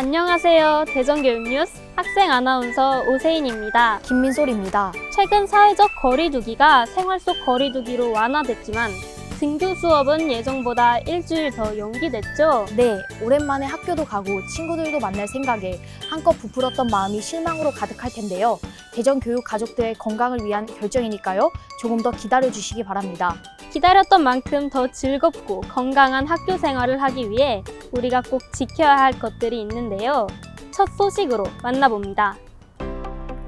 안녕하세요. 대전교육 뉴스 학생 아나운서 오세인입니다. 김민솔입니다. 최근 사회적 거리두기가 생활 속 거리두기로 완화됐지만 등교 수업은 예정보다 일주일 더 연기됐죠. 네, 오랜만에 학교도 가고 친구들도 만날 생각에 한껏 부풀었던 마음이 실망으로 가득할 텐데요. 대전 교육 가족들의 건강을 위한 결정이니까요. 조금 더 기다려 주시기 바랍니다. 기다렸던 만큼 더 즐겁고 건강한 학교 생활을 하기 위해 우리가 꼭 지켜야 할 것들이 있는데요. 첫 소식으로 만나봅니다.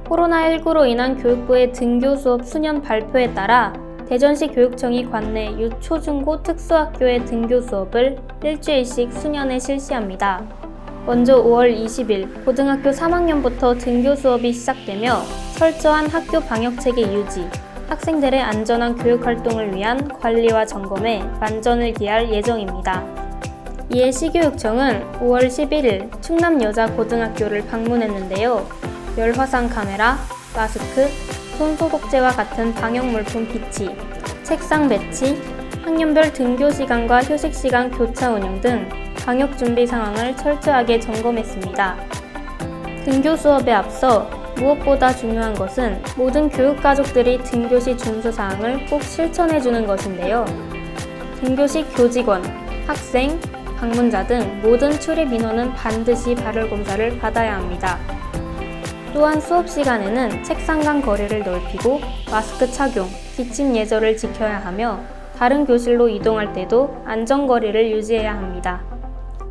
코로나19로 인한 교육부의 등교 수업 수년 발표에 따라 대전시 교육청이 관내 유초중고 특수학교의 등교 수업을 일주일씩 수년에 실시합니다. 먼저 5월 20일 고등학교 3학년부터 등교 수업이 시작되며 철저한 학교 방역 체계 유지, 학생들의 안전한 교육 활동을 위한 관리와 점검에 만전을 기할 예정입니다. 이에 시교육청은 5월 11일 충남 여자 고등학교를 방문했는데요. 열화상 카메라, 마스크, 손 소독제와 같은 방역 물품 비치, 책상 배치, 학년별 등교 시간과 휴식 시간 교차 운영 등 방역 준비 상황을 철저하게 점검했습니다. 등교 수업에 앞서 무엇보다 중요한 것은 모든 교육 가족들이 등교 시 준수 사항을 꼭 실천해 주는 것인데요. 등교 시 교직원, 학생, 방문자 등 모든 출입 인원은 반드시 발열 검사를 받아야 합니다. 또한 수업 시간에는 책상 간 거리를 넓히고 마스크 착용, 기침 예절을 지켜야 하며 다른 교실로 이동할 때도 안전거리를 유지해야 합니다.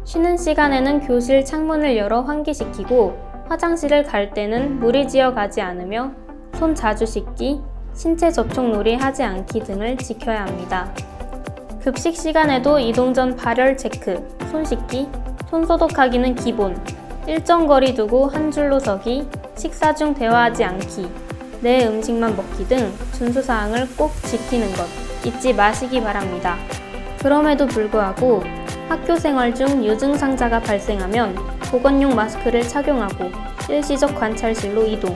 쉬는 시간에는 교실 창문을 열어 환기시키고 화장실을 갈 때는 무리지어 가지 않으며 손 자주 씻기, 신체 접촉 놀이 하지 않기 등을 지켜야 합니다. 급식 시간에도 이동 전 발열 체크, 손 씻기, 손 소독하기는 기본, 일정 거리 두고 한 줄로 서기, 식사 중 대화하지 않기, 내 음식만 먹기 등 준수사항을 꼭 지키는 것 잊지 마시기 바랍니다. 그럼에도 불구하고 학교 생활 중 유증상자가 발생하면 보건용 마스크를 착용하고 일시적 관찰실로 이동,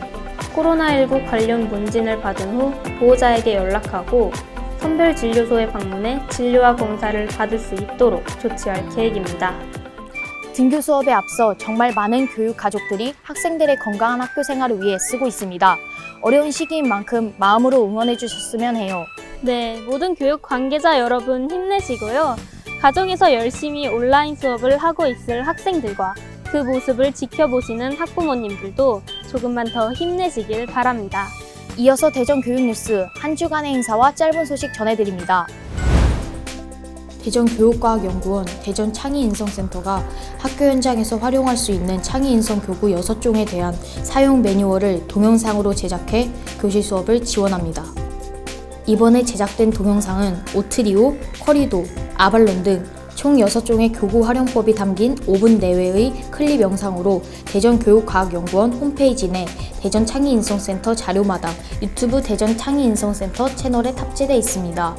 코로나19 관련 문진을 받은 후 보호자에게 연락하고 선별진료소에 방문해 진료와 검사를 받을 수 있도록 조치할 계획입니다. 등교 수업에 앞서 정말 많은 교육 가족들이 학생들의 건강한 학교 생활을 위해 쓰고 있습니다. 어려운 시기인 만큼 마음으로 응원해 주셨으면 해요. 네, 모든 교육 관계자 여러분 힘내시고요. 가정에서 열심히 온라인 수업을 하고 있을 학생들과 그 모습을 지켜보시는 학부모님들도 조금만 더 힘내시길 바랍니다. 이어서 대전 교육 뉴스 한 주간의 행사와 짧은 소식 전해드립니다. 대전교육과학연구원 대전창의인성센터가 학교 현장에서 활용할 수 있는 창의인성 교구 6종에 대한 사용 매뉴얼을 동영상으로 제작해 교실 수업을 지원합니다. 이번에 제작된 동영상은 오트리오, 쿼리도, 아발론 등 총 6종의 교구 활용법이 담긴 5분 내외의 클립 영상으로 대전교육과학연구원 홈페이지 내 대전 창의인성센터 자료마당 유튜브 대전 창의인성센터 채널에 탑재되어 있습니다.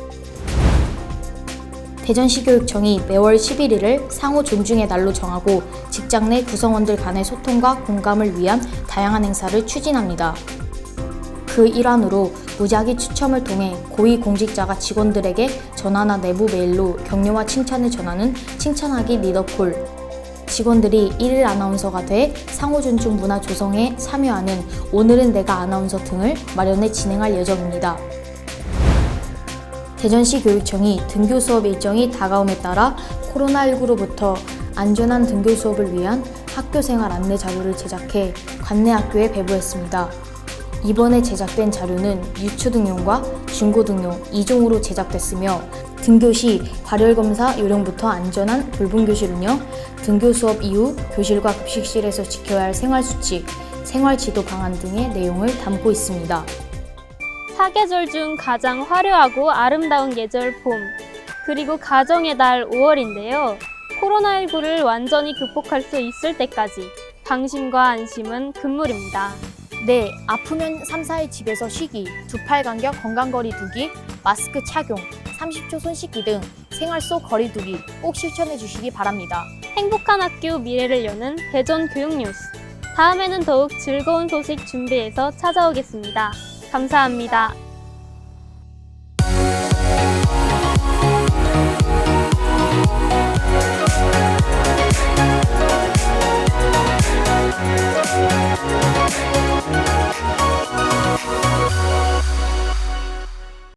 대전시교육청이 매월 11일을 상호 존중의 날로 정하고 직장 내 구성원들 간의 소통과 공감을 위한 다양한 행사를 추진합니다. 그 일환으로 무작위 추첨을 통해 고위공직자가 직원들에게 전화나 내부 메일로 격려와 칭찬을 전하는 칭찬하기 리더콜, 직원들이 일일 아나운서가 돼 상호 존중 문화 조성에 참여하는 오늘은 내가 아나운서 등을 마련해 진행할 예정입니다. 대전시 교육청이 등교 수업 일정이 다가옴에 따라 코로나19로부터 안전한 등교 수업을 위한 학교 생활 안내 자료를 제작해 관내 학교에 배부했습니다. 이번에 제작된 자료는 유초등용과 중고등용 2종으로 제작됐으며 등교 시 발열 검사 요령부터 안전한 돌봄 교실 운영, 등교 수업 이후 교실과 급식실에서 지켜야 할 생활 수칙, 생활 지도 방안 등의 내용을 담고 있습니다. 사계절 중 가장 화려하고 아름다운 계절 봄, 그리고 가정의 달 5월인데요. 코로나19를 완전히 극복할 수 있을 때까지 방심과 안심은 금물입니다. 네, 아프면 3, 4일 집에서 쉬기, 두 팔 간격 건강거리 두기, 마스크 착용, 30초 손 씻기 등 생활 속 거리 두기 꼭 실천해 주시기 바랍니다. 행복한 학교 미래를 여는 대전 교육 뉴스. 다음에는 더욱 즐거운 소식 준비해서 찾아오겠습니다. 감사합니다.